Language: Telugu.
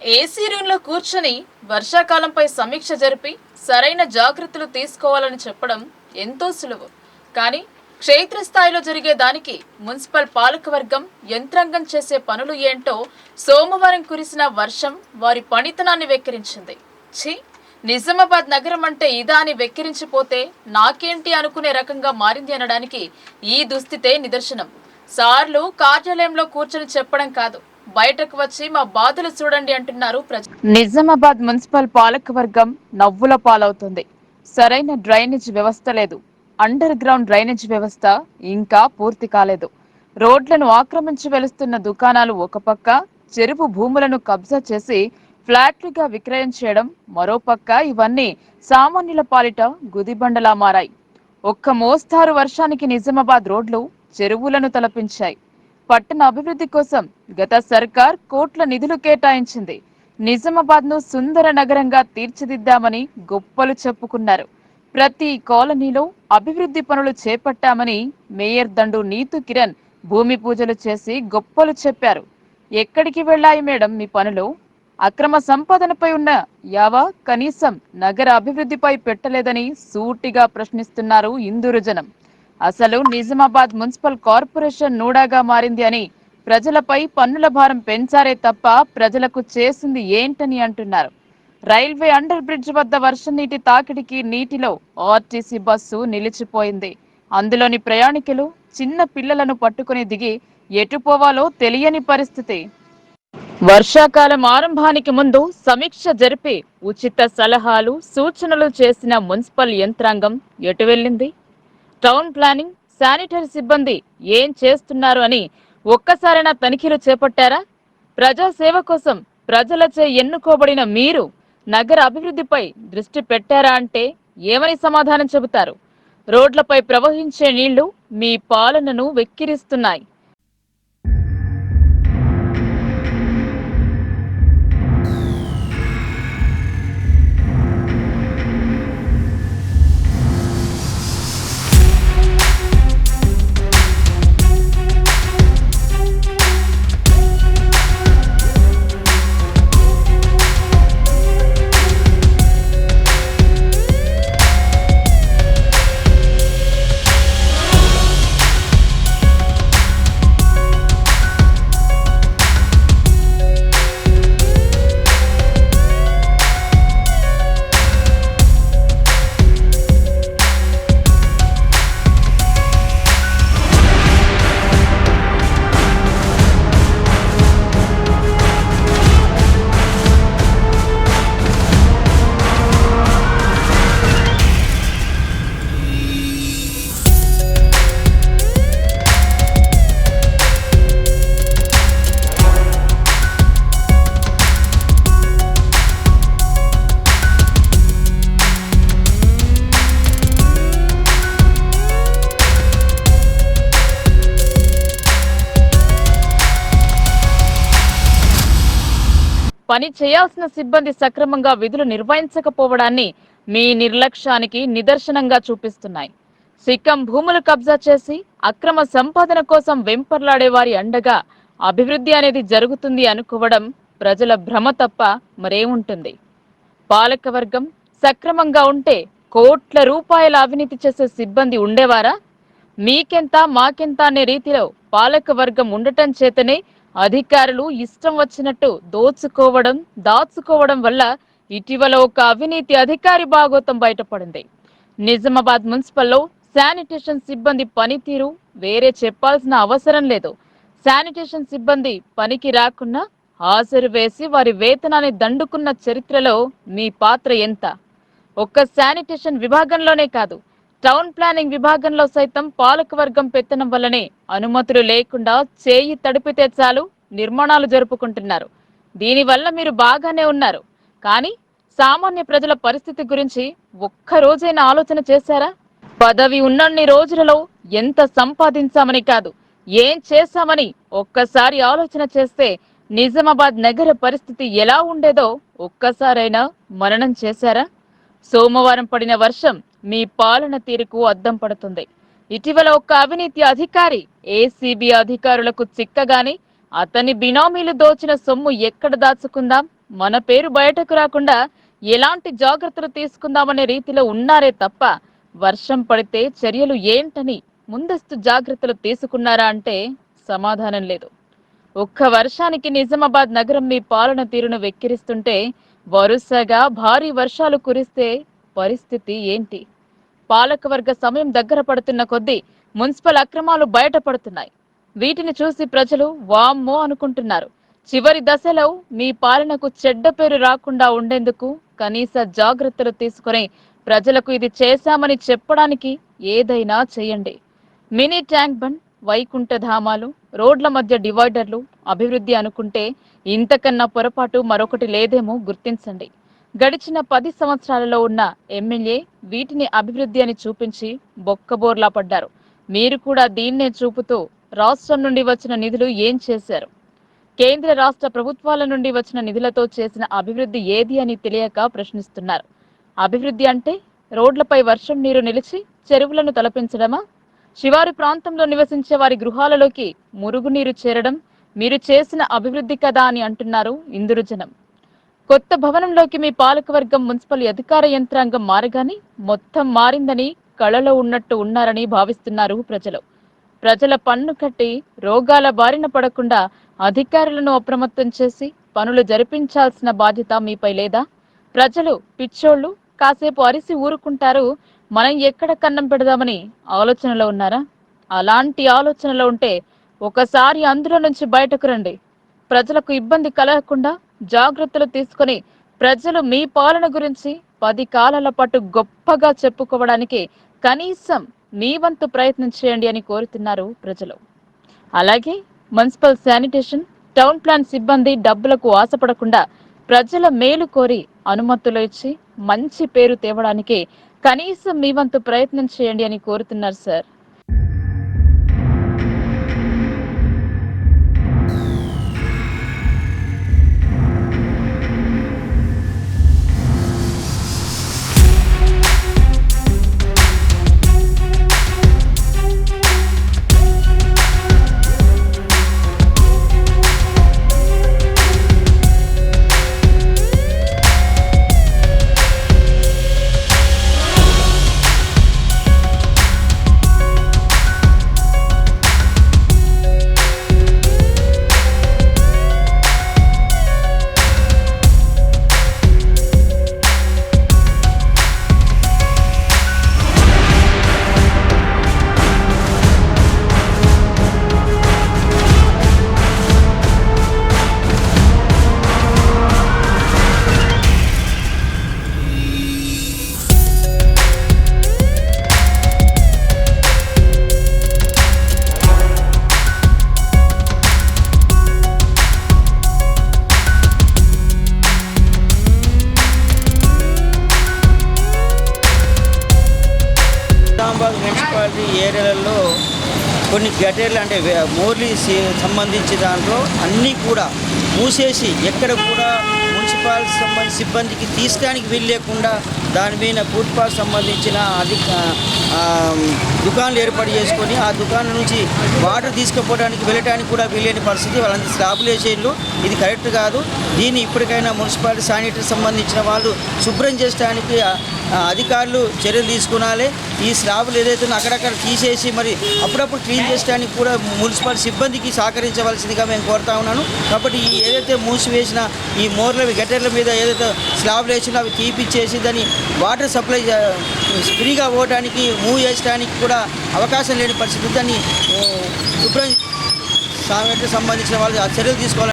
ఏసీ రూమ్లో కూర్చొని వర్షాకాలంపై సమీక్ష జరిపి సరైన జాగ్రత్తలు తీసుకోవాలని చెప్పడం ఎంతో సులువు. కానీ క్షేత్రస్థాయిలో జరిగే దానికి మున్సిపల్ పాలకవర్గం యంత్రాంగం చేసే పనులు ఏంటో సోమవారం కురిసిన వర్షం వారి పనితనాన్ని వెక్కిరించింది. ఛీ! నిజామాబాద్ నగరం అంటే ఇదా అని వెక్కిరించిపోతే నాకేంటి అనుకునే రకంగా మారింది అనడానికి ఈ దుస్థితే నిదర్శనం. సార్లు కార్యాలయంలో కూర్చొని చెప్పడం కాదు. బయటకు వచ్చి మా బాధలు చూడండి అంటున్నారు నిజామాబాద్ మున్సిపల్ పాలకవర్గం నవ్వుల పాలవుతుంది. సరైన డ్రైనేజ్ వ్యవస్థ లేదు. అండర్ గ్రౌండ్ డ్రైనేజ్ వ్యవస్థ ఇంకా పూర్తి కాలేదు. రోడ్లను ఆక్రమించి వెలుస్తున్న దుకాణాలు ఒక పక్క చెరువు భూములను కబ్జా చేసి ఫ్లాట్లుగా విక్రయం చేయడం మరో పక్క ఇవన్నీ సామాన్యుల పాలిట గుదిబండలా మారాయి. ఒక్క మోస్తారు వర్షానికి నిజామాబాద్ రోడ్లు చెరువులను తలపించాయి. పట్టణ అభివృద్ధి కోసం గత సర్కార్ కోట్ల నిధులు కేటాయించింది. నిజామాబాద్ను సుందర నగరంగా తీర్చిదిద్దామని గొప్పలు చెప్పుకున్నారు. ప్రతి కాలనీలో అభివృద్ధి పనులు చేపట్టామని మేయర్ దండు నీతు కిరణ్ భూమి పూజలు చేసి గొప్పలు చెప్పారు. ఎక్కడికి వెళ్ళాయి మేడం మీ పనులు? అక్రమ సంపాదనపై ఉన్న యావా కనీసం నగర అభివృద్ధిపై పెట్టలేదని సూటిగా ప్రశ్నిస్తున్నారు ఇందూరు జనం అసలు నిజామాబాద్ మున్సిపల్ కార్పొరేషన్ నూడాగా మారింది అని ప్రజలపై పన్నుల భారం పెంచారే తప్ప ప్రజలకు చేసింది ఏంటని అంటున్నారు. రైల్వే అండర్ బ్రిడ్జ్ వద్ద వర్షం నీటి తాకిడికి నీటిలో ఆర్టీసీ బస్సు నిలిచిపోయింది. అందులోని ప్రయాణికులు చిన్న పిల్లలను పట్టుకుని దిగి ఎటు పోవాలో తెలియని పరిస్థితి. వర్షాకాలం ఆరంభానికి ముందు సమీక్ష జరిపి ఉచిత సలహాలు సూచనలు చేసిన మున్సిపల్ యంత్రాంగం ఎటు వెళ్ళింది? టౌన్ ప్లానింగ్ శానిటరీ సిబ్బంది ఏం చేస్తున్నారు అని ఒక్కసారైనా తనిఖీలు చేపట్టారా? ప్రజాసేవ కోసం ప్రజలచే ఎన్నుకోబడిన మీరు నగర అభివృద్ధిపై దృష్టి పెట్టారా అంటే ఏమని సమాధానం చెబుతారు? రోడ్లపై ప్రవహించే నీళ్ళు మీ పాలనను వెక్కిరిస్తున్నాయి. పని చేయాల్సిన సిబ్బంది సక్రమంగా విధులు నిర్వహించకపోవడాన్ని మీ నిర్లక్ష్యానికి నిదర్శనంగా చూపిస్తున్నాయి. సిక్కం భూములు కబ్జా చేసి అక్రమ సంపాదన కోసం వెంపర్లాడే వారి అండగా అభివృద్ధి అనేది జరుగుతుంది అనుకోవడం ప్రజల భ్రమ తప్ప మరేముంటుంది? పాలకవర్గం సక్రమంగా ఉంటే కోట్ల రూపాయల అవినీతి చేసే సిబ్బంది ఉండేవారా? మీకెంత మాకెంత అనే రీతిలో పాలక వర్గం ఉండటం చేతనే అధికారులు ఇష్టం వచ్చినట్టు దోచుకోవడం దాచుకోవడం వల్ల ఇటీవల ఒక అవినీతి అధికారి భాగోతం బయటపడింది. నిజామాబాద్ మున్సిపల్లో శానిటేషన్ సిబ్బంది పనితీరు వేరే చెప్పాల్సిన అవసరం లేదు. శానిటేషన్ సిబ్బంది పనికి రాకున్నా హాజరు వేసి వారి వేతనాన్ని దండుకున్న చరిత్రలో మీ పాత్ర ఎంత? ఒక్క శానిటేషన్ విభాగంలోనే కాదు టౌన్ ప్లానింగ్ విభాగంలో సైతం పాలకవర్గం పెత్తనం వల్లనే అనుమతులు లేకుండా చేయి తడిపితే చాలు నిర్మాణాలు జరుపుకుంటున్నారు. దీనివల్ల మీరు బాగానే ఉన్నారు. కానీ సామాన్య ప్రజల పరిస్థితి గురించి ఒక్క రోజైనా ఆలోచన చేశారా? పదవి ఉన్నన్ని రోజులలో ఎంత సంపాదించామని కాదు ఏం చేశామని ఒక్కసారి ఆలోచన చేస్తే నిజామాబాద్ నగర పరిస్థితి ఎలా ఉండేదో ఒక్కసారైనా మననం చేశారా? సోమవారం పడిన వర్షం మీ పాలన తీరుకు అద్దం పడుతుంది. ఇటీవల ఒక అవినీతి అధికారి ఏసీబీ అధికారులకు చిక్కగానే అతని బినామీలు దోచిన సొమ్ము ఎక్కడ దాచుకుందాం? మన పేరు బయటకు రాకుండా ఎలాంటి జాగ్రత్తలు తీసుకుందామనే రీతిలో ఉన్నారే తప్ప వర్షం పడితే చర్యలు ఏంటని ముందస్తు జాగ్రత్తలు తీసుకున్నారా అంటే సమాధానం లేదు. ఒక్క వర్షానికి నిజామాబాద్ నగరం మీ పాలన తీరును వెక్కిరిస్తుంటే వరుసగా భారీ వర్షాలు కురిస్తే పరిస్థితి ఏంటి? పాలకవర్గ సమయం దగ్గర పడుతున్న కొద్దీ మున్సిపల్ అక్రమాలు బయటపడుతున్నాయి వీటిని చూసి ప్రజలు వామ్మో అనుకుంటున్నారు. చివరి దశలో మీ పాలనకు చెడ్డ పేరు రాకుండా ఉండేందుకు కనీస జాగ్రత్తలు తీసుకుని ప్రజలకు ఇది చేశామని చెప్పడానికి ఏదైనా చేయండి. మినీ ట్యాంక్ బండ్ వైకుంఠ ధామాలు రోడ్ల మధ్య డివైడర్లు అభివృద్ధి అనుకుంటే ఇంతకన్నా పొరపాటు మరొకటి లేదేమో గుర్తించండి. గడిచిన పది సంవత్సరాలలో ఉన్న ఎమ్మెల్యే వీటిని అభివృద్ధి అని చూపించి బొక్కబోర్లా పడ్డారు. మీరు కూడా దీన్నే చూపుతూ రాష్ట్రం నుండి వచ్చిన నిధులు ఏం చేశారు? కేంద్ర రాష్ట్ర ప్రభుత్వాల నుండి వచ్చిన నిధులతో చేసిన అభివృద్ధి ఏది అని తెలియక ప్రశ్నిస్తున్నారు. అభివృద్ధి అంటే రోడ్లపై వర్షం నీరు నిలిచి చెరువులను తలపించడమా? శివారు ప్రాంతంలో నివసించే వారి గృహాలలోకి మురుగునీరు చేరడం మీరు చేసిన అభివృద్ధి కదా అని అంటున్నారు ఇందురు జనం కొత్త భవనంలోకి మీ పాలకవర్గం మున్సిపల్ అధికార యంత్రాంగం మారగానే మొత్తం మారిందని కళలో ఉన్నట్టు ఉన్నారని భావిస్తున్నారు ప్రజలు. ప్రజల పన్ను కట్టి రోగాల బారిన పడకుండా అధికారులను అప్రమత్తం చేసి పనులు జరిపించాల్సిన బాధ్యత మీపై లేదా? ప్రజలు పిచ్చోళ్ళు కాసేపు అరిసి ఊరుకుంటారు. మనం ఎక్కడ కన్నం పెడదామని ఆలోచనలో ఉన్నారా? అలాంటి ఆలోచనలో ఉంటే ఒకసారి అందులో నుంచి బయటకు రండి. ప్రజలకు ఇబ్బంది కలగకుండా జాగ్రత్తలు తీసుకొని ప్రజలు మీ పాలన గురించి పది కాలాల పాటు గొప్పగా చెప్పుకోవడానికి కనీసం మీ వంతు ప్రయత్నం చేయండి అని కోరుతున్నారు ప్రజలు. అలాగే మున్సిపల్ శానిటేషన్ టౌన్ ప్లాన్ సిబ్బంది డబ్బులకు ఆశపడకుండా ప్రజల మేలు కోరి అనుమతులు ఇచ్చి మంచి పేరు తేవడానికి కనీసం మీ వంతు ప్రయత్నం చేయండి అని కోరుతున్నారు సార్. నిజామాబాద్ మున్సిపాలిటీ ఏరియాలలో కొన్ని గటేర్లు అంటే మోర్లీ సంబంధించి దాంట్లో అన్నీ కూడా మూసేసి ఎక్కడ కూడా మున్సిపాలిటీ సంబంధించి సిబ్బందికి తీసుకోడానికి వీల్లేకుండా దాని మీద ఫుట్పాత్ సంబంధించిన అధిక దుకాణాలు ఏర్పాటు చేసుకొని ఆ దుకాణం నుంచి వాటర్ తీసుకుపోవడానికి వెళ్ళడానికి కూడా వీలేని పరిస్థితి. వాళ్ళంతా స్లాబులు వేసేళ్ళు. ఇది కరెక్ట్ కాదు. దీన్ని ఇప్పటికైనా మున్సిపాలిటీ శానిటరీ సంబంధించిన వాళ్ళు శుభ్రం చేయడానికి అధికారులు చర్యలు తీసుకునాలి. ఈ స్లాబులు ఏదైతే అక్కడక్కడ తీసేసి మరి అప్పుడప్పుడు క్లీన్ చేయడానికి కూడా మున్సిపల్ సిబ్బందికి సహకరించవలసిందిగా మేము కోరుతా ఉన్నాను. కాబట్టి ఈ ఏదైతే మూసివేసిన ఈ మోర్ల గట్టర్ల మీద ఏదైతే స్లాబ్లు వేసినా అవి తీపిచ్చేసి దాన్ని వాటర్ సప్లై ఫ్రీగా పోవడానికి మూవ్ చేయడానికి కూడా అవకాశం లేని పరిస్థితి దాన్ని శుభ్రం సంబంధించిన వాళ్ళు ఆ చర్యలు తీసుకోవాలి